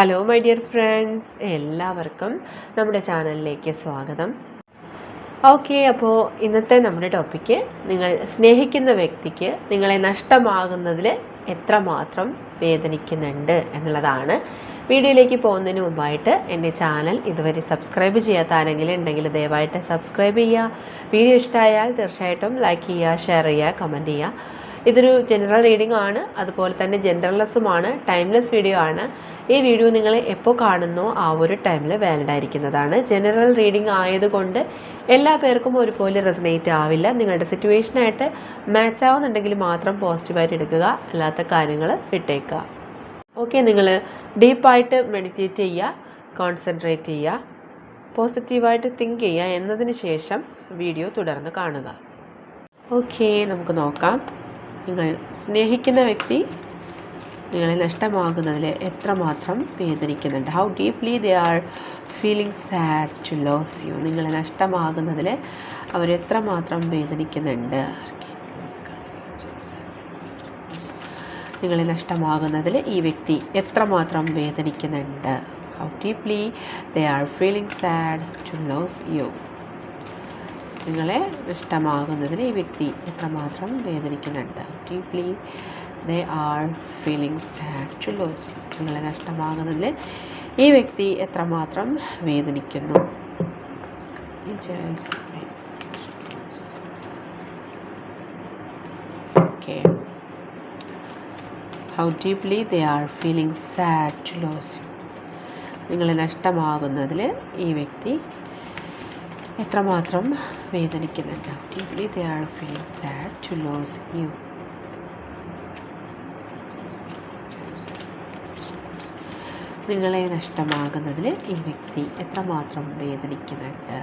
Hello my dear friends എല്ലാവർക്കും നമ്മുടെ ചാനലിലേക്ക് സ്വാഗതം. ഓക്കെ അപ്പോൾ ഇന്നത്തെ നമ്മുടെ ടോപ്പിക്ക് നിങ്ങൾ സ്നേഹിക്കുന്ന വ്യക്തിക്ക് നിങ്ങളെ നഷ്ടമാകുന്നതിൽ എത്രമാത്രം വേദനിക്കുന്നുണ്ട് എന്നുള്ളതാണ്. വീഡിയോയിലേക്ക് പോകുന്നതിന് മുമ്പായിട്ട് എന്റെ ചാനൽ ഇതുവരെ സബ്സ്ക്രൈബ് ചെയ്യാത്ത ആരെങ്കിലും ഉണ്ടെങ്കിൽ ദയവായിട്ട് സബ്സ്ക്രൈബ് ചെയ്യുക. വീഡിയോ ഇഷ്ടമായാൽ തീർച്ചയായിട്ടും ലൈക്ക് ചെയ്യുക ഷെയർ ചെയ്യുക കമന്റ് ചെയ്യുക. ഇതൊരു ജനറൽ റീഡിംഗ് ആണ്. അതുപോലെ തന്നെ ജെൻഡർലെസ്സുമാണ് ടൈംലെസ് വീഡിയോ ആണ്. ഈ വീഡിയോ നിങ്ങൾ എപ്പോൾ കാണുന്നോ ആ ഒരു ടൈമിൽ വാലിഡ് ആയിരിക്കുന്നതാണ്. ജനറൽ റീഡിംഗ് ആയതുകൊണ്ട് എല്ലാ പേർക്കും ഒരുപോലെ റെസനേറ്റ് ആവില്ല. നിങ്ങളുടെ സിറ്റുവേഷനായിട്ട് മാച്ച് ആവുന്നുണ്ടെങ്കിൽ മാത്രം പോസിറ്റീവായിട്ട് എടുക്കുക. അല്ലാത്ത കാര്യങ്ങൾ വിട്ടേക്കുക. ഓക്കെ നിങ്ങൾ ഡീപ്പായിട്ട് മെഡിറ്റേറ്റ് ചെയ്യുക. കോൺസെൻട്രേറ്റ് ചെയ്യുക. പോസിറ്റീവായിട്ട് തിങ്ക് ചെയ്യുക എന്നതിന് ശേഷം വീഡിയോ തുടർന്ന് കാണുക. ഓക്കെ നമുക്ക് നോക്കാം. നിങ്ങൾ സ്നേഹിക്കുന്ന വ്യക്തി നിങ്ങളെ നഷ്ടമാകുന്നതിൽ എത്രമാത്രം വേദനിക്കുന്നുണ്ട്? How deeply they are feeling sad to lose you നിങ്ങളെ നഷ്ടമാകുന്നതിൽ അവരെത്രമാത്രം വേദനിക്കുന്നുണ്ട്? നിങ്ങളെ നഷ്ടമാകുന്നതിൽ ഈ വ്യക്തി എത്രമാത്രം വേദനിക്കുന്നുണ്ട്? How deeply they are feeling sad to lose you നിങ്ങളെ ഇഷ്ടമാകുന്നതിന് ഈ വ്യക്തി എത്രമാത്രം വേദനിക്കുന്നുണ്ട്. Deeply they are feeling sad to lose നിങ്ങളെ നഷ്ടമാകുന്നതിൽ ഈ വ്യക്തി എത്രമാത്രം വേദനിക്കുന്നു. Okay how deeply they are feeling sad to lose നിങ്ങളെ നഷ്ടമാകുന്നതിൽ ഈ വ്യക്തി എത്രമാത്രം വേദനിക്കുന്നുണ്ട് deeply they are feel sad to lose you നിങ്ങളെ നഷ്ടമാകുന്നതിൽ ഈ വ്യക്തി എത്രമാത്രം വേദനിക്കുന്നുണ്ട്?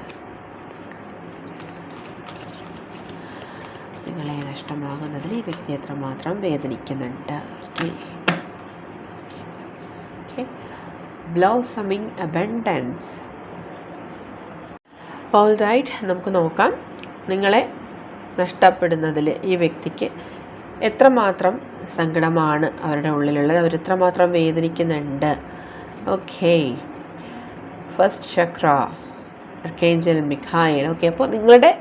നിങ്ങളെ നഷ്ടമാകുന്നതിൽ ഈ വ്യക്തി എത്രമാത്രം വേദനിക്കുന്നുണ്ട്? ബ്ലൗസമിങ് അബൻഡൻസ് ഓൾ റൈറ്റ് നമുക്ക് നോക്കാം. നിങ്ങളെ നഷ്ടപ്പെടുന്നതിൽ ഈ വ്യക്തിക്ക് എത്രമാത്രം സങ്കടമാണ് അവരുടെ ഉള്ളിലുള്ളത്. അവരെത്രമാത്രം വേദനിക്കുന്നുണ്ട്. Okay first chakra archangel Michael okay അപ്പോൾ നിങ്ങളുടെ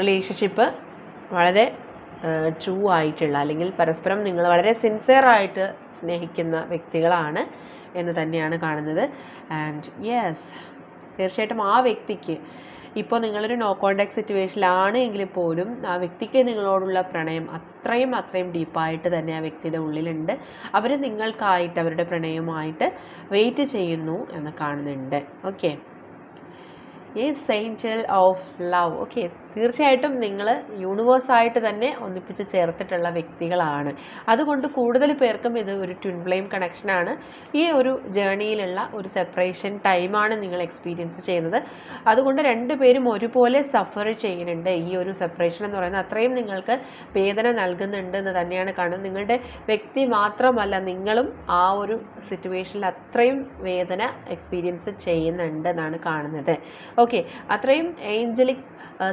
റിലേഷൻഷിപ്പ് വളരെ ട്രൂ ആയിട്ടുള്ള അല്ലെങ്കിൽ പരസ്പരം നിങ്ങൾ വളരെ സിൻസിയറായിട്ട് സ്നേഹിക്കുന്ന വ്യക്തികളാണ് എന്ന് തന്നെയാണ് കാണുന്നത്. ആൻഡ് യെസ് തീർച്ചയായിട്ടും ആ വ്യക്തിക്ക് ഇപ്പോൾ നിങ്ങളൊരു നോ കോണ്ടാക്ട് സിറ്റുവേഷനിലാണ് എങ്കിൽ പോലും ആ വ്യക്തിക്ക് നിങ്ങളോടുള്ള പ്രണയം അത്രയും അത്രയും ഡീപ്പായിട്ട് തന്നെ ആ വ്യക്തിയുടെ ഉള്ളിലുണ്ട്. അവർ നിങ്ങൾക്കായിട്ട് അവരുടെ പ്രണയമായിട്ട് വെയിറ്റ് ചെയ്യുന്നു എന്ന് കാണുന്നുണ്ട്. ഓക്കെ ഈ സെയിൻ ചെൽ ഓഫ് ലവ് ഓക്കെ തീർച്ചയായിട്ടും നിങ്ങൾ യൂണിവേഴ്സായിട്ട് തന്നെ ഒന്നിപ്പിച്ച് ചേർത്തിട്ടുള്ള വ്യക്തികളാണ്. അതുകൊണ്ട് കൂടുതൽ പേർക്കും ഇത് ഒരു ട്വിൻ ഫ്ലെയിം കണക്ഷനാണ് ഈ ഒരു ജേണിയിലുള്ള ഒരു സെപ്പറേഷൻ ടൈമാണ് നിങ്ങൾ എക്സ്പീരിയൻസ് ചെയ്യുന്നത്. അതുകൊണ്ട് രണ്ടുപേരും ഒരുപോലെ സഫർ ചെയ്യുന്നുണ്ട് ഈ ഒരു സെപ്പറേഷൻ എന്ന് പറയുന്നത്. അത്രയും നിങ്ങൾക്ക് വേദന നൽകുന്നുണ്ട് എന്ന് തന്നെയാണ് കാണുന്നത്. നിങ്ങളുടെ വ്യക്തി മാത്രമല്ല നിങ്ങളും ആ ഒരു സിറ്റുവേഷനിൽ അത്രയും വേദന എക്സ്പീരിയൻസ് ചെയ്യുന്നുണ്ട് എന്നാണ് കാണുന്നത്. ഓക്കെ അത്രയും ഏഞ്ചലിക്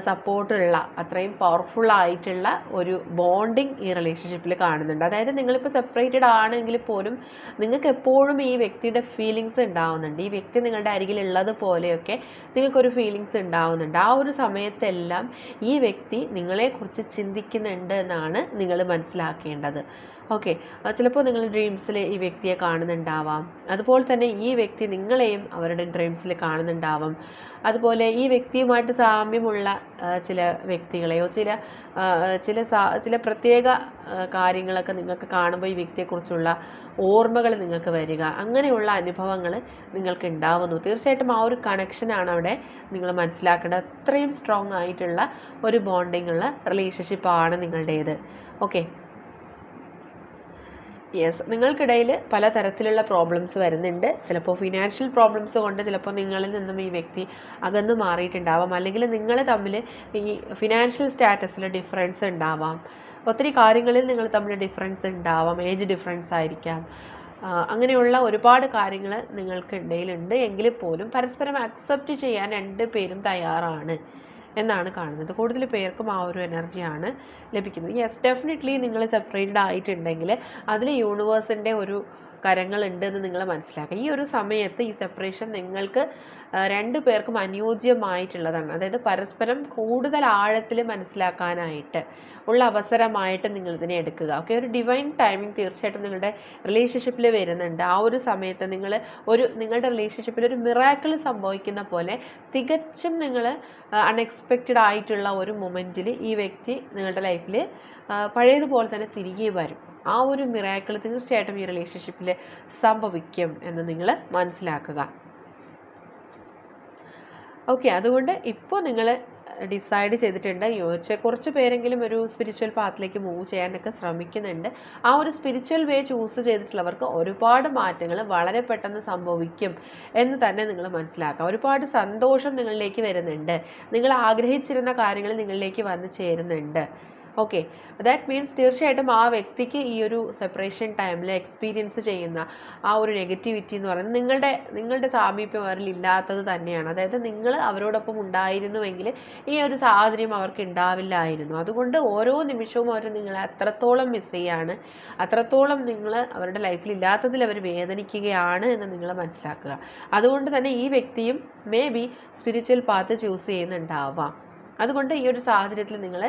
സപ്പോർട്ടുള്ള അത്രയും പവർഫുൾ ആയിട്ടുള്ള ഒരു ബോണ്ടിങ് ഈ റിലേഷൻഷിപ്പിൽ കാണുന്നുണ്ട്. അതായത് നിങ്ങളിപ്പോൾ സെപ്പറേറ്റഡ് ആണെങ്കിൽ പോലും നിങ്ങൾക്ക് എപ്പോഴും ഈ വ്യക്തിയുടെ ഫീലിങ്സ് ഉണ്ടാവുന്നുണ്ട്. ഈ വ്യക്തി നിങ്ങളുടെ അരികിലുള്ളത് പോലെയൊക്കെ നിങ്ങൾക്കൊരു ഫീലിങ്സ് ഉണ്ടാവുന്നുണ്ട്. ആ ഒരു സമയത്തെല്ലാം ഈ വ്യക്തി നിങ്ങളെക്കുറിച്ച് ചിന്തിക്കുന്നുണ്ട് എന്നാണ് നിങ്ങൾ മനസ്സിലാക്കേണ്ടത്. ഓക്കെ ചിലപ്പോൾ നിങ്ങൾ ഡ്രീംസിൽ ഈ വ്യക്തിയെ കാണുന്നുണ്ടാവാം. അതുപോലെ തന്നെ ഈ വ്യക്തി നിങ്ങളെയും അവരുടെ ഡ്രീംസിൽ കാണുന്നുണ്ടാവാം. അതുപോലെ ഈ വ്യക്തിയുമായിട്ട് സാമ്യമുള്ള ചില വ്യക്തികളെയോ ചില ചില ചില പ്രത്യേക കാര്യങ്ങളൊക്കെ നിങ്ങൾക്ക് കാണുമ്പോൾ ഈ വ്യക്തിയെക്കുറിച്ചുള്ള ഓർമ്മകൾ നിങ്ങൾക്ക് വരിക. അങ്ങനെയുള്ള അനുഭവങ്ങൾ നിങ്ങൾക്ക് ഉണ്ടാവുന്നു. തീർച്ചയായിട്ടും ആ ഒരു കണക്ഷനാണ് അവിടെ നിങ്ങൾ മനസ്സിലാക്കേണ്ടത്. അത്രയും സ്ട്രോങ് ആയിട്ടുള്ള ഒരു ബോണ്ടിങ് ഉള്ള റിലേഷൻഷിപ്പാണ് നിങ്ങളുടേത്. ഓക്കെ യെസ് നിങ്ങൾക്കിടയിൽ പലതരത്തിലുള്ള പ്രോബ്ലംസ് വരുന്നുണ്ട്. ചിലപ്പോൾ ഫിനാൻഷ്യൽ പ്രോബ്ലംസ് കൊണ്ട് ചിലപ്പോൾ നിങ്ങളിൽ നിന്നും ഈ വ്യക്തി അകന്ന് മാറിയിട്ടുണ്ടാവാം. അല്ലെങ്കിൽ നിങ്ങൾ തമ്മിൽ ഈ ഫിനാൻഷ്യൽ സ്റ്റാറ്റസിൽ ഡിഫറൻസ് ഉണ്ടാവാം. ഒത്തിരി കാര്യങ്ങളിൽ നിങ്ങൾ തമ്മിൽ ഡിഫറൻസ് ഉണ്ടാവാം. ഏജ് ഡിഫറൻസ് ആയിരിക്കാം. അങ്ങനെയുള്ള ഒരുപാട് കാര്യങ്ങൾ നിങ്ങൾക്ക് ഇടയിലുണ്ട് എങ്കിൽ പോലും പരസ്പരം അക്സെപ്റ്റ് ചെയ്യാൻ രണ്ട് പേരും തയ്യാറാണ്. എന്നാണ് കാണുന്നത്. കൂടുതൽ പേർക്കും ആ ഒരു എനർജിയാണ് ലഭിക്കുന്നത്. യെസ് ഡെഫിനറ്റ്ലി നിങ്ങൾ സെപ്പറേറ്റഡ് ആയിട്ടുണ്ടെങ്കിൽ അതിൽ യൂണിവേഴ്സിന്റെ ഒരു കരങ്ങളുണ്ട് എന്ന് നിങ്ങൾ മനസ്സിലാക്കുക ഈ ഒരു സമയത്ത് ഈ സെപ്പറേഷൻ നിങ്ങൾക്ക് രണ്ടു പേർക്കും അനുയോജ്യമായിട്ടുള്ളതാണ്. അതായത് പരസ്പരം കൂടുതൽ ആഴത്തിൽ മനസ്സിലാക്കാനായിട്ട് ഉള്ള അവസരമായിട്ട് നിങ്ങൾ ഇതിനെ എടുക്കുക. ഓക്കെ ഒരു ഡിവൈൻ ടൈമിംഗ് തീർച്ചയായിട്ടും നിങ്ങളുടെ റിലേഷൻഷിപ്പിൽ വരുന്നുണ്ട്. ആ ഒരു സമയത്ത് നിങ്ങൾ ഒരു നിങ്ങളുടെ റിലേഷൻഷിപ്പിൽ ഒരു മിറാക്കിൾ സംഭവിക്കുന്ന പോലെ തികച്ചും നിങ്ങൾ അൺഎക്സ്പെക്റ്റഡ് ആയിട്ടുള്ള ഒരു മൊമെന്റിൽ ഈ വ്യക്തി നിങ്ങളുടെ ലൈഫിൽ പഴയതുപോലെ തന്നെ തിരികെ വരും. ആ ഒരു മിറാക്കിൾ തീർച്ചയായിട്ടും ഈ റിലേഷൻഷിപ്പിൽ സംഭവിക്കും എന്ന് നിങ്ങൾ മനസ്സിലാക്കുക. ഓക്കെ അതുകൊണ്ട് ഇപ്പോൾ നിങ്ങൾ ഡിസൈഡ് ചെയ്തിട്ടുണ്ട്. യോജിച്ച കുറച്ച് പേരെങ്കിലും ഒരു സ്പിരിച്വൽ പാത്തിലേക്ക് മൂവ് ചെയ്യാനൊക്കെ ശ്രമിക്കുന്നുണ്ട്. ആ ഒരു സ്പിരിച്വൽ വേ ചൂസ് ചെയ്തിട്ടുള്ളവർക്ക് ഒരുപാട് മാറ്റങ്ങൾ വളരെ പെട്ടെന്ന് സംഭവിക്കും എന്ന് തന്നെ നിങ്ങൾ മനസ്സിലാക്കുക. ഒരുപാട് സന്തോഷം നിങ്ങളിലേക്ക് വരുന്നുണ്ട്. നിങ്ങൾ ആഗ്രഹിച്ചിരുന്ന കാര്യങ്ങൾ നിങ്ങളിലേക്ക് വന്ന് ചേരുന്നുണ്ട്. ഓക്കെ ദാറ്റ് മീൻസ് തീർച്ചയായിട്ടും ആ വ്യക്തിക്ക് ഈ ഒരു സെപ്പറേഷൻ ടൈമിൽ എക്സ്പീരിയൻസ് ചെയ്യുന്ന ആ ഒരു നെഗറ്റിവിറ്റി എന്ന് പറയുന്നത് നിങ്ങളുടെ നിങ്ങളുടെ സാമീപ്യം അവരിൽ ഇല്ലാത്തത് തന്നെയാണ്. അതായത് നിങ്ങൾ അവരോടൊപ്പം ഉണ്ടായിരുന്നുവെങ്കിൽ ഈ ഒരു സാഹചര്യം അവർക്ക് ഉണ്ടാവില്ലായിരുന്നു അതുകൊണ്ട് ഓരോ നിമിഷവും അവർ നിങ്ങളെ അത്രത്തോളം മിസ് ചെയ്യാണ്. അത്രത്തോളം നിങ്ങൾ അവരുടെ ലൈഫിൽ ഇല്ലാത്തതിൽ അവർ വേദനിക്കുകയാണ് എന്ന് നിങ്ങൾ മനസ്സിലാക്കുക. അതുകൊണ്ട് തന്നെ ഈ വ്യക്തിയും may be spiritual path choose ചെയ്യുന്നുണ്ടാവാം. അതുകൊണ്ട് ഈ ഒരു സാഹചര്യത്തിൽ നിങ്ങൾ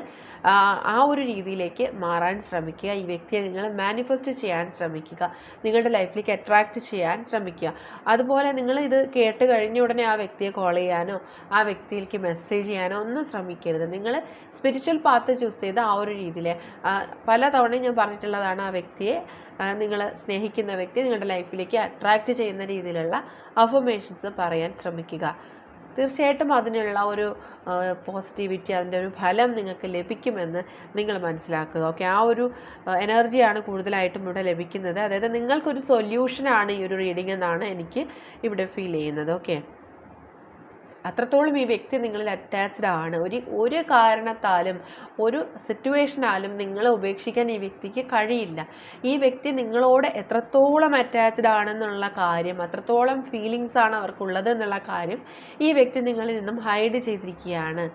ആ ഒരു രീതിയിലേക്ക് മാറാൻ ശ്രമിക്കുക. ഈ വ്യക്തിയെ നിങ്ങൾ മാനിഫെസ്റ്റ് ചെയ്യാൻ ശ്രമിക്കുക. നിങ്ങളുടെ ലൈഫിലേക്ക് അട്രാക്റ്റ് ചെയ്യാൻ ശ്രമിക്കുക. അതുപോലെ നിങ്ങൾ ഇത് കേട്ട് കഴിഞ്ഞ ഉടനെ ആ വ്യക്തിയെ കോൾ ചെയ്യാനോ ആ വ്യക്തിയിലേക്ക് മെസ്സേജ് ചെയ്യാനോ ഒന്നും ശ്രമിക്കരുത്. നിങ്ങൾ സ്പിരിച്വൽ പാത്ത് ചൂസ് ചെയ്ത് ആ ഒരു രീതിയിൽ പല തവണയും ഞാൻ പറഞ്ഞിട്ടുള്ളതാണ് ആ വ്യക്തിയെ നിങ്ങൾ സ്നേഹിക്കുന്ന വ്യക്തി നിങ്ങളുടെ ലൈഫിലേക്ക് അട്രാക്റ്റ് ചെയ്യുന്ന രീതിയിലുള്ള അഫർമേഷൻസ് പറയാൻ ശ്രമിക്കുക. തീർച്ചയായിട്ടും അതിനുള്ള ഒരു പോസിറ്റിവിറ്റി അതിന്റെ ഒരു ഫലം നിങ്ങൾക്ക് ലഭിക്കുമെന്ന് നിങ്ങൾ മനസ്സിലാക്കുക. ഓക്കെ ആ ഒരു എനർജിയാണ് കൂടുതലായിട്ടും ഇവിടെ ലഭിക്കുന്നത്. അതായത് നിങ്ങൾക്കൊരു സൊല്യൂഷനാണ് ഈ ഒരു റീഡിംഗ് എന്നാണ് എനിക്ക് ഇവിടെ ഫീൽ ചെയ്യുന്നത്. ഓക്കെ. അത്രത്തോളം ഈ വ്യക്തി നിങ്ങളിൽ അറ്റാച്ച്ഡ് ആണ്. ഒരു ഒരു കാരണത്താലും ഒരു സിറ്റുവേഷനാലും നിങ്ങളെ ഉപേക്ഷിക്കാൻ ഈ വ്യക്തിക്ക് കഴിയില്ല. ഈ വ്യക്തി നിങ്ങളോട് എത്രത്തോളം അറ്റാച്ച്ഡ് ആണെന്നുള്ള കാര്യം അത്രത്തോളം ഫീലിങ്സ് ആണ് അവർക്കുള്ളത് എന്നുള്ള കാര്യം ഈ വ്യക്തി നിങ്ങളിൽ നിന്നും ഹൈഡ് ചെയ്തിരിക്കുകയാണ്.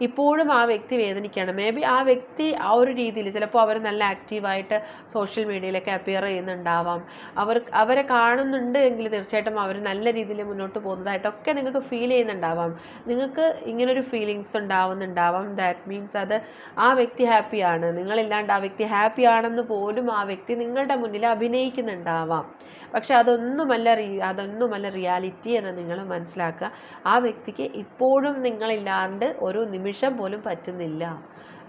ഇപ്പോഴും ആ വ്യക്തി വേദനിക്കുകയാണ്. മേ ബി ആ വ്യക്തി ആ ഒരു രീതിയിൽ ചിലപ്പോൾ അവർ നല്ല ആക്റ്റീവായിട്ട് സോഷ്യൽ മീഡിയയിലൊക്കെ അപ്പിയർ ചെയ്യുന്നുണ്ടാവാം. അവർ അവരെ കാണുന്നുണ്ട് എങ്കിൽ തീർച്ചയായിട്ടും അവർ നല്ല രീതിയിൽ മുന്നോട്ട് പോകുന്നതായിട്ടൊക്കെ നിങ്ങൾക്ക് ഫീൽ ചെയ്യുന്നുണ്ടാവാം. നിങ്ങൾക്ക് ഇങ്ങനൊരു ഫീലിങ്സ് ഉണ്ടാവുന്നുണ്ടാവാം. ദാറ്റ് മീൻസ് അത് ആ വ്യക്തി ഹാപ്പിയാണ് നിങ്ങളില്ലാണ്ട് ആ വ്യക്തി ഹാപ്പി ആണെന്ന് പോലും ആ വ്യക്തി നിങ്ങളുടെ മുന്നിൽ അഭിനയിക്കുന്നുണ്ടാവാം. പക്ഷെ അതൊന്നുമല്ല റീ അതൊന്നുമല്ല റിയാലിറ്റി എന്ന് നിങ്ങൾ മനസ്സിലാക്കുക. ആ വ്യക്തിക്ക് ഇപ്പോഴും നിങ്ങളില്ലാണ്ട് ഒരു നിമിഷം പോലും പറ്റുന്നില്ല.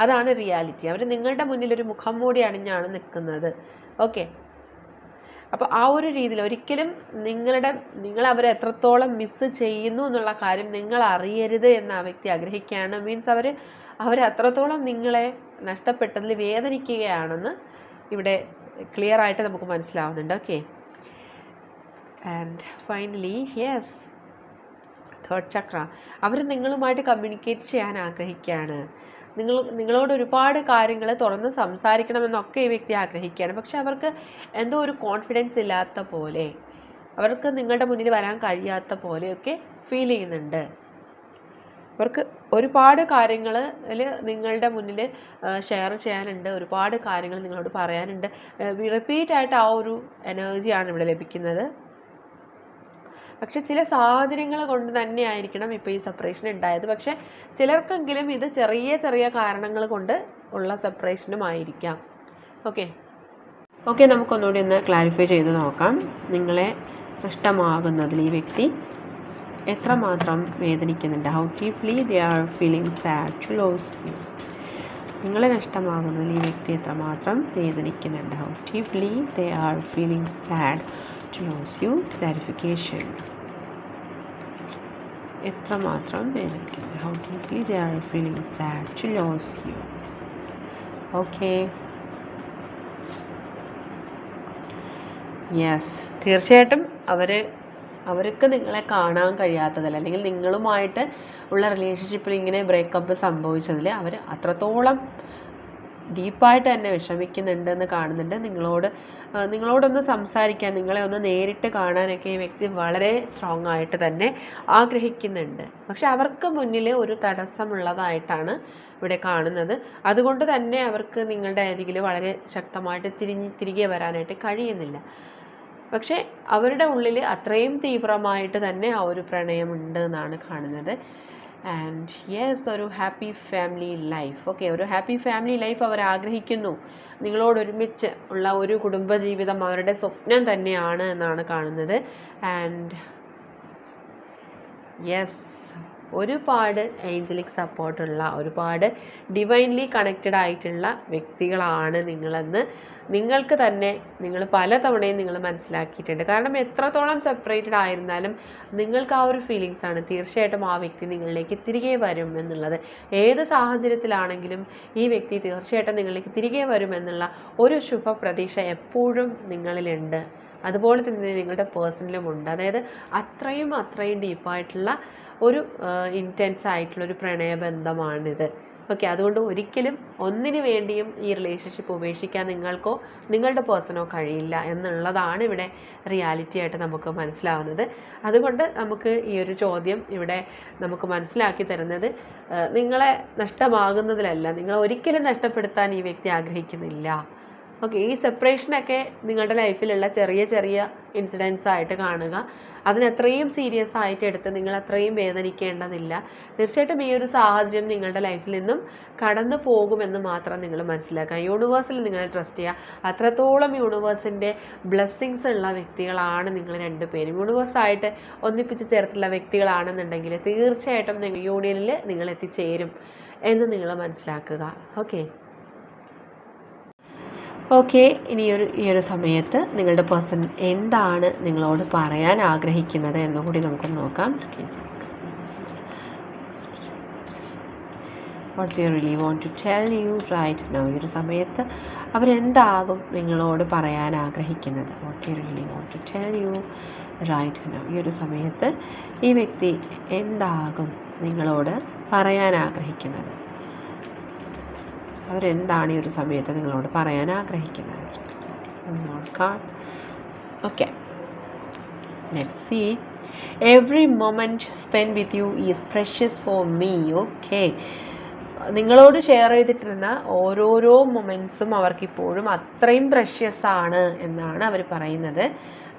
അതാണ് റിയാലിറ്റി അവർ നിങ്ങളുടെ മുന്നിൽ ഒരു മുഖം മൂടി അണിഞ്ഞാണ് നിൽക്കുന്നത്. ഓക്കെ അപ്പോൾ ആ ഒരു രീതിയിൽ ഒരിക്കലും നിങ്ങളുടെ നിങ്ങൾ അവരെ എത്രത്തോളം മിസ്സ് ചെയ്യുന്നു എന്നുള്ള കാര്യം നിങ്ങൾ അറിയരുത് എന്ന് ആ വ്യക്തി ആഗ്രഹിക്കുകയാണ്. മീൻസ് അവർ അവർ അത്രത്തോളം നിങ്ങളെ നഷ്ടപ്പെട്ടതിൽ വേദനിക്കുകയാണെന്ന് ഇവിടെ ക്ലിയർ ആയിട്ട് നമുക്ക് മനസ്സിലാവുന്നുണ്ട്. Okay and finally yes third chakra അവർ നിങ്ങളുമായിട്ട് കമ്മ്യൂണിക്കേറ്റ് ചെയ്യാൻ ആഗ്രഹിക്കുകയാണ്. നിങ്ങൾ നിങ്ങളോട് ഒരുപാട് കാര്യങ്ങൾ തുറന്ന് സംസാരിക്കണമെന്നൊക്കെ ഈ വ്യക്തി ആഗ്രഹിക്കുകയാണ്. പക്ഷെ അവർക്ക് എന്തോ ഒരു കോൺഫിഡൻസ് ഇല്ലാത്ത പോലെ അവർക്ക് നിങ്ങളുടെ മുന്നിൽ വരാൻ കഴിയാത്ത പോലെയൊക്കെ ഫീൽ ചെയ്യുന്നുണ്ട്. അവർക്ക് ഒരുപാട് കാര്യങ്ങൾ നിങ്ങളുടെ മുന്നിൽ ഷെയർ ചെയ്യാനുണ്ട്. ഒരുപാട് കാര്യങ്ങൾ നിങ്ങളോട് പറയാനുണ്ട്. റിപ്പീറ്റ് ആയിട്ട് ആ ഒരു എനർജിയാണ് ഇവിടെ ലഭിക്കുന്നത്. പക്ഷെ ചില സാഹചര്യങ്ങൾ കൊണ്ട് തന്നെ ആയിരിക്കണം ഇപ്പോൾ ഈ സെപ്പറേഷൻ ഉണ്ടായത്. പക്ഷെ ചിലർക്കെങ്കിലും ഇത് ചെറിയ ചെറിയ കാരണങ്ങൾ കൊണ്ട് ഉള്ള സെപ്പറേഷനും ആയിരിക്കാം. ഓക്കെ ഓക്കെ നമുക്കൊന്നുകൂടി ഒന്ന് ക്ലാരിഫൈ ചെയ്ത് നോക്കാം. നിങ്ങളെ നഷ്ടമാകുന്നതിൽ ഈ വ്യക്തി എത്രമാത്രം വേദനിക്കുന്നുണ്ട്? How deeply they are feeling sad to lose you നിങ്ങളെ നഷ്ടമാകുന്നതിൽ ഈ വ്യക്തി എത്രമാത്രം വേദനിക്കുന്നുണ്ട്? How deeply they are feeling sad to lose you clarification എത്രമാത്രം വേദനിക്കുന്നു how deeply they are feeling sad to lose you okay yes തീർച്ചയായിട്ടും അവർ അവർക്ക് നിങ്ങളെ കാണാൻ കഴിയാത്തതല്ല. അല്ലെങ്കിൽ നിങ്ങളുമായിട്ട് ഉള്ള റിലേഷൻഷിപ്പിൽ ഇങ്ങനെ ബ്രേക്കപ്പ് സംഭവിച്ചതിൽ അവർ അത്രത്തോളം ഡീപ്പായിട്ട് തന്നെ വിഷമിക്കുന്നുണ്ടെന്ന് കാണുന്നുണ്ട്. നിങ്ങളോട് നിങ്ങളോടൊന്ന് സംസാരിക്കാൻ നിങ്ങളെ ഒന്ന് നേരിട്ട് കാണാനൊക്കെ ഈ വ്യക്തി വളരെ സ്ട്രോങ് ആയിട്ട് തന്നെ ആഗ്രഹിക്കുന്നുണ്ട്. പക്ഷെ അവർക്ക് മുന്നിൽ ഒരു തടസ്സമുള്ളതായിട്ടാണ് ഇവിടെ കാണുന്നത്. അതുകൊണ്ട് തന്നെ അവർക്ക് നിങ്ങളുടെ അരികിൽ വളരെ ശക്തമായിട്ട് തിരിഞ്ഞ് തിരികെ വരാനായിട്ട് കഴിയുന്നില്ല. പക്ഷെ അവരുടെ ഉള്ളിൽ അത്രയും തീവ്രമായിട്ട് തന്നെ ആ ഒരു പ്രണയമുണ്ട് എന്നാണ് കാണുന്നത്. ആൻഡ് യെസ് ഒരു ഹാപ്പി ഫാമിലി ലൈഫ് ഓക്കെ ഒരു ഹാപ്പി ഫാമിലി ലൈഫ് അവർ ആഗ്രഹിക്കുന്നു. നിങ്ങളോട് ഒരുമിച്ച് ഉള്ള ഒരു കുടുംബജീവിതം അവരുടെ സ്വപ്നം തന്നെയാണ് എന്നാണ് കാണുന്നത്. ആൻഡ് യെസ് ഒരുപാട് ഏഞ്ചലിക് സപ്പോർട്ടുള്ള ഒരുപാട് ഡിവൈൻലി കണക്റ്റഡ് ആയിട്ടുള്ള വ്യക്തികളാണ് നിങ്ങളെന്ന് നിങ്ങൾക്ക് തന്നെ നിങ്ങൾ പല തവണയും നിങ്ങൾ മനസ്സിലാക്കിയിട്ടുണ്ട്. കാരണം എത്രത്തോളം സെപ്പറേറ്റഡ് ആയിരുന്നാലും നിങ്ങൾക്ക് ആ ഒരു ഫീലിങ്സ് ആണ് തീർച്ചയായിട്ടും ആ വ്യക്തി നിങ്ങളിലേക്ക് തിരികെ വരും എന്നുള്ളത്. ഏത് സാഹചര്യത്തിലാണെങ്കിലും ഈ വ്യക്തി തീർച്ചയായിട്ടും നിങ്ങളിലേക്ക് തിരികെ വരും എന്നുള്ള ഒരു ശുഭ പ്രതീക്ഷ എപ്പോഴും നിങ്ങളിലുണ്ട്. അതുപോലെ തന്നെ നിങ്ങളുടെ പേഴ്സണലുമുണ്ട് അതായത് അത്രയും അത്രയും ഡീപ്പായിട്ടുള്ള ഒരു ഇന്റൻസ് ആയിട്ടുള്ള ഒരു പ്രണയബന്ധമാണിത്. ഓക്കെ അതുകൊണ്ട് ഒരിക്കലും ഒന്നിനു വേണ്ടിയും ഈ റിലേഷൻഷിപ്പ് ഉപേക്ഷിക്കാൻ നിങ്ങൾക്കോ നിങ്ങളുടെ പേഴ്സണോ കഴിയില്ല എന്നുള്ളതാണ് ഇവിടെ റിയാലിറ്റി ആയിട്ട് നമുക്ക് മനസ്സിലാവുന്നത്. അതുകൊണ്ട് നമുക്ക് ഈ ഒരു ചോദ്യം ഇവിടെ നമുക്ക് മനസ്സിലാക്കി തരുന്നത് നിങ്ങളെ നഷ്ടമാകുന്നതിലല്ല നിങ്ങളെ ഒരിക്കലും നഷ്ടപ്പെടുത്താൻ ഈ വ്യക്തി ആഗ്രഹിക്കുന്നില്ല. ഓക്കെ ഈ സെപ്പറേഷനൊക്കെ നിങ്ങളുടെ ലൈഫിലുള്ള ചെറിയ ചെറിയ ഇൻസിഡൻസ് ആയിട്ട് കാണുക. അതിനത്രയും സീരിയസ് ആയിട്ട് എടുത്ത് നിങ്ങൾ അത്രയും വേദനിക്കേണ്ടതില്ല. തീർച്ചയായിട്ടും ഈ ഒരു സാഹചര്യം നിങ്ങളുടെ ലൈഫിൽ നിന്നും കടന്നു പോകുമെന്ന് മാത്രം നിങ്ങൾ മനസ്സിലാക്കുക. യൂണിവേഴ്സിൽ നിങ്ങൾ ട്രസ്റ്റ് ചെയ്യുക. അത്രത്തോളം യൂണിവേഴ്സിന്റെ ബ്ലെസ്സിങ്സ് ഉള്ള വ്യക്തികളാണ് നിങ്ങൾ രണ്ടുപേരും. യൂണിവേഴ്സായിട്ട് ഒന്നിപ്പിച്ച് ചേർത്തുള്ള വ്യക്തികളാണെന്നുണ്ടെങ്കിൽ തീർച്ചയായിട്ടും നിങ്ങൾ യൂണിയനിൽ നിങ്ങൾ എത്തിച്ചേരും എന്ന് നിങ്ങൾ മനസ്സിലാക്കുക. ഓക്കെ. ഓക്കെ ഇനി ഒരു ഈ ഒരു സമയത്ത് നിങ്ങളുടെ പേഴ്സൺ എന്താണ് നിങ്ങളോട് പറയാൻ ആഗ്രഹിക്കുന്നത് എന്നുകൂടി നമുക്ക് നോക്കാം. What you really want to tell you right now ഈ ഒരു സമയത്ത് അവരെന്താകും നിങ്ങളോട് പറയാൻ ആഗ്രഹിക്കുന്നത്? What you really want to tell you right now ഈ ഒരു സമയത്ത് ഈ വ്യക്തി എന്താകും നിങ്ങളോട് പറയാൻ ആഗ്രഹിക്കുന്നത്? അവരെന്താണ് ഈ ഒരു സമയത്ത് നിങ്ങളോട് പറയാൻ ആഗ്രഹിക്കുന്നത്? നോക്കാം okay let see every moment spend with you is precious for me okay നിങ്ങളോട് ഷെയർ ചെയ്തിട്ടിരുന്ന ഓരോരോ മൊമെന്റ്സും അവർക്കിപ്പോഴും അത്രയും പ്രഷ്യസ് ആണ് എന്നാണ് അവർ പറയുന്നത്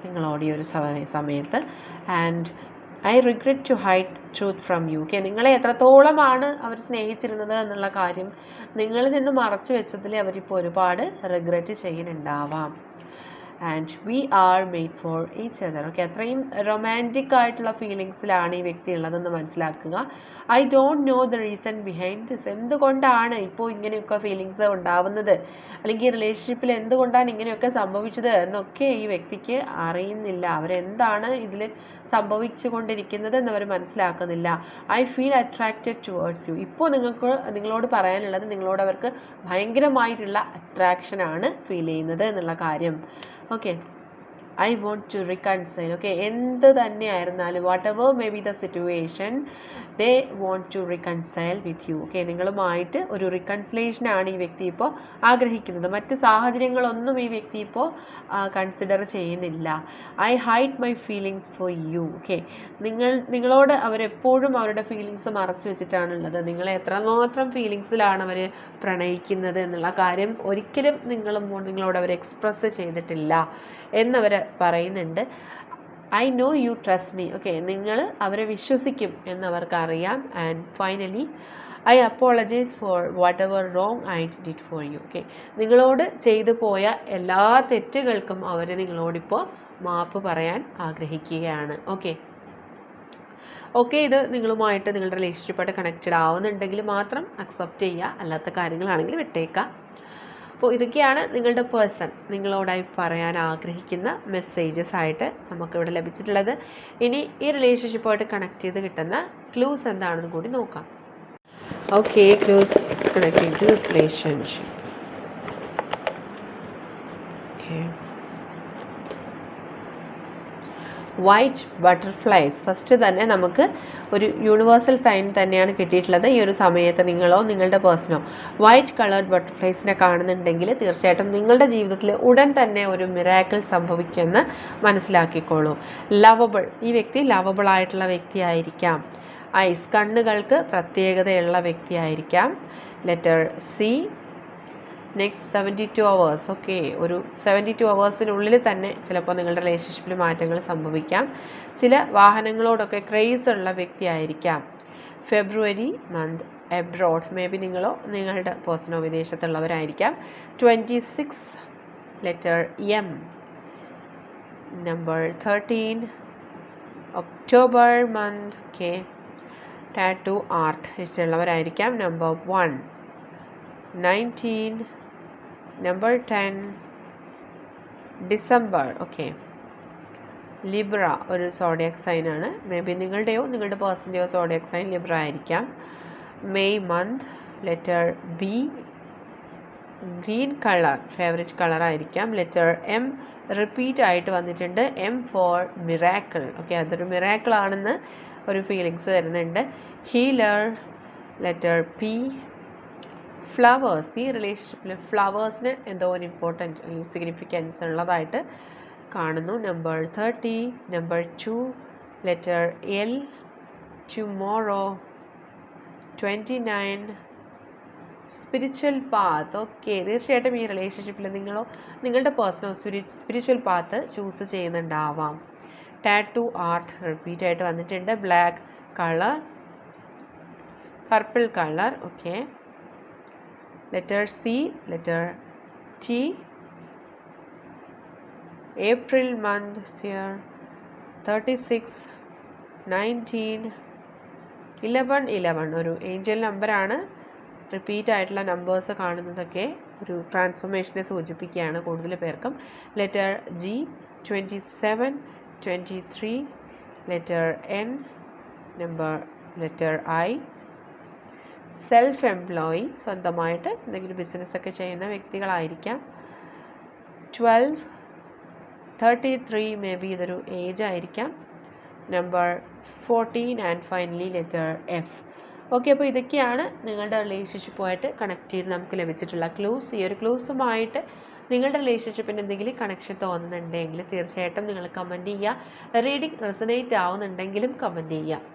നിങ്ങളോട് ഈ ഒരു സമയ- സമയത്ത്. And I regret to hide truth from you K നിങ്ങളെ എത്രത്തോളമാണ് അവർ സ്നേഹിച്ചിരുന്നത് എന്നുള്ള കാര്യം നിങ്ങളിൽ നിന്ന് മറച്ചു വെച്ചതിൽ അവരിപ്പോൾ ഒരുപാട് regret ചെയ്യുന്നുണ്ടാവാം. And we are made for each other okay അത്രയും റൊമാന്റിക് ആയിട്ടുള്ള ഫീലിങ്സിലാണ് ഈ വ്യക്തി ഉള്ളതെന്ന് മനസ്സിലാക്കുക. I don't know the reason behind this എന്തുകൊണ്ടാണ് ഇപ്പോൾ ഇങ്ങനെയൊക്കെ ഫീലിങ്സ് ഉണ്ടാവുന്നത്? അല്ലെങ്കിൽ റിലേഷൻഷിപ്പിൽ എന്തുകൊണ്ടാണ് ഇങ്ങനെയൊക്കെ സംഭവിച്ചത് എന്നൊക്കെ ഈ വ്യക്തിക്ക് അറിയുന്നില്ല. അവരെന്താണ് ഇതിൽ സംഭവിച്ചു കൊണ്ടിരിക്കുന്നത് എന്നവർ മനസ്സിലാക്കുന്നില്ല. I feel attracted towards you ഇപ്പോൾ നിങ്ങൾക്ക് നിങ്ങളോട് പറയാനുള്ളത് നിങ്ങളോട് അവർക്ക് ഭയങ്കരമായിട്ടുള്ള അട്രാക്ഷനാണ് ഫീൽ ചെയ്യുന്നത് എന്നുള്ള കാര്യം. Okay I want to reconcile okay എന്ത് തന്നെ ആയിരുന്നാലും whatever may be the situation they want to reconcile with you okay നിങ്ങളുമായിട്ട് ഒരു റിക്കൺസിലേഷനാണ് ഈ വ്യക്തി ഇപ്പോൾ ആഗ്രഹിക്കുന്നത്. മറ്റ് സാഹചര്യങ്ങളൊന്നും ഈ വ്യക്തി ഇപ്പോൾ കൺസിഡർ ചെയ്യുന്നില്ല. I hide my feelings for you okay നിങ്ങൾ നിങ്ങളോട് അവരെപ്പോഴും അവരുടെ ഫീലിങ്സ് മറച്ചു വെച്ചിട്ടാണുള്ളത്. നിങ്ങളെ എത്രമാത്രം ഫീലിങ്സിലാണ് അവർ പ്രണയിക്കുന്നത് എന്നുള്ള കാര്യം ഒരിക്കലും നിങ്ങളും നിങ്ങളോട് അവർ എക്സ്പ്രസ് ചെയ്തിട്ടില്ല എന്നവർ പറയുന്നുണ്ട്. I know you trust me okay നിങ്ങൾ അവരെ വിശ്വസിക്കും എന്നവർക്ക് അറിയാം and finally I apologise for whatever wrong I did for you okay നിങ്ങളോട് ചെയ്തു പോയ എല്ലാ തെറ്റുകൾക്കും അവർ നിങ്ങളോടിപ്പോൾ മാപ്പ് പറയാൻ ആഗ്രഹിക്കുകയാണ്. ഓക്കെ ഓക്കെ ഇത് നിങ്ങളുമായിട്ട് നിങ്ങളുടെ റിലേഷൻഷിപ്പായിട്ട് കണക്റ്റഡ് ആവുന്നുണ്ടെങ്കിൽ മാത്രം അക്സെപ്റ്റ് ചെയ്യുക. അല്ലാത്ത കാര്യങ്ങളാണെങ്കിൽ വിട്ടേക്കാം അപ്പോൾ ഇതൊക്കെയാണ് നിങ്ങളുടെ പേഴ്സൺ നിങ്ങളോടായി പറയാൻ ആഗ്രഹിക്കുന്ന മെസ്സേജസ് ആയിട്ട് നമുക്കിവിടെ ലഭിച്ചിട്ടുള്ളത്. ഇനി ഈ റിലേഷൻഷിപ്പുമായിട്ട് കണക്ട് ചെയ്ത് കിട്ടുന്ന ക്ലൂസ് എന്താണെന്ന് കൂടി നോക്കാം. Okay clues connect to relationship okay white butterflies. First തന്നെ നമുക്ക് ഒരു യൂണിവേഴ്സൽ സൈൻ തന്നെയാണ് കിട്ടിയിട്ടുള്ളത്. ഈ ഒരു സമയത്ത് നിങ്ങളോ നിങ്ങളുടെ പേഴ്സണോ വൈറ്റ് കളേർഡ് ബട്ടർഫ്ലൈസിനെ കാണുന്നുണ്ടെങ്കിൽ തീർച്ചയായിട്ടും നിങ്ങളുടെ ജീവിതത്തിൽ ഉടൻ തന്നെ ഒരു മിറാക്കിൾ സംഭവിക്കുമെന്ന് മനസ്സിലാക്കിക്കോളൂ. ലവബിൾ ഈ വ്യക്തി ലവബിൾ ആയിട്ടുള്ള വ്യക്തിയായിരിക്കാം. ഐസ് കണ്ണുകൾക്ക് പ്രത്യേകതയുള്ള വ്യക്തിയായിരിക്കാം. Letter C next seventy two hours okay ഒരു സെവന്റി ടു അവേഴ്സിനുള്ളിൽ തന്നെ ചിലപ്പോൾ നിങ്ങളുടെ റിലേഷൻഷിപ്പിൽ മാറ്റങ്ങൾ സംഭവിക്കാം. ചില വാഹനങ്ങളോടൊക്കെ ക്രേസ് ഉള്ള വ്യക്തിയായിരിക്കാം. February month abroad may be നിങ്ങളോ നിങ്ങളുടെ പേഴ്സണോ വിദേശത്തുള്ളവരായിരിക്കാം. Twenty six letter M number thirteen October month okay tattoo art ഇഷ്ടമുള്ളവരായിരിക്കാം. Number one nineteen number 10 December okay Libra ഒരു സോഡിയക് സൈൻ ആണ്. മേ ബി നിങ്ങളുടെയോ നിങ്ങളുടെ പേഴ്സന്റെയോ സോഡിയക് സൈൻ ലിബ്ര ആയിരിക്കാം. May month letter B green colour favourite colour ആയിരിക്കാം. Letter M repeat ആയിട്ട് വന്നിട്ടുണ്ട്. M for miracle okay അതൊരു മിറാക്കിൾ ആണെന്ന് ഒരു ഫീലിങ്സ് വരുന്നുണ്ട്. ഹീലർ ലെറ്റർ പി ഫ്ലവേഴ്സ് ഈ റിലേഷൻഷിപ്പിൽ ഫ്ലവേഴ്സിന് എന്തോ ഒരു ഇമ്പോർട്ടന്റ് അല്ലെങ്കിൽ സിഗ്നിഫിക്കൻസ് ഉള്ളതായിട്ട് കാണുന്നു. Number thirty number two letter L tomorrow twenty nine spiritual path okay തീർച്ചയായിട്ടും ഈ റിലേഷൻഷിപ്പിൽ നിങ്ങളോ നിങ്ങളുടെ പേഴ്സണൽ സ്പിരി സ്പിരിച്വൽ പാത്ത് ചൂസ് ചെയ്യുന്നുണ്ടാവാം. ടാറ്റു ആർട്ട് റിപ്പീറ്റ് ആയിട്ട് വന്നിട്ടുണ്ട്. Black colour purple colour okay C letter T April month സിയർ thirty six nineteen eleven eleven ഒരു ഏഞ്ചൽ നമ്പറാണ് റിപ്പീറ്റ് ആയിട്ടുള്ള നമ്പേഴ്സ് കാണുന്നതൊക്കെ ഒരു ട്രാൻസ്ഫോർമേഷനെ സൂചിപ്പിക്കുകയാണ് കൂടുതൽ പേർക്കും. Letter G twenty seven twenty three letter N number letter I self employee സ്വന്തമായിട്ട് എന്തെങ്കിലും ബിസിനസ്സൊക്കെ ചെയ്യുന്ന വ്യക്തികളായിരിക്കാം. Twelve thirty three may be ഇതൊരു ഏജ് ആയിരിക്കാം. Number fourteen and finally letter F okay അപ്പോൾ ഇതൊക്കെയാണ് നിങ്ങളുടെ റിലേഷൻഷിപ്പുമായിട്ട് കണക്ട് ചെയ്ത് നമുക്ക് ലഭിച്ചിട്ടുള്ള ക്ലൂസ് ഈ ഒരു ക്ലൂസുമായിട്ട് നിങ്ങളുടെ റിലേഷൻഷിപ്പിന് എന്തെങ്കിലും കണക്ഷൻ തോന്നുന്നുണ്ടെങ്കിൽ തീർച്ചയായിട്ടും നിങ്ങൾ കമന്റ് ചെയ്യുക. റീഡിംഗ് റെസനേറ്റ് ആവുന്നുണ്ടെങ്കിലും കമന്റ് ചെയ്യുക.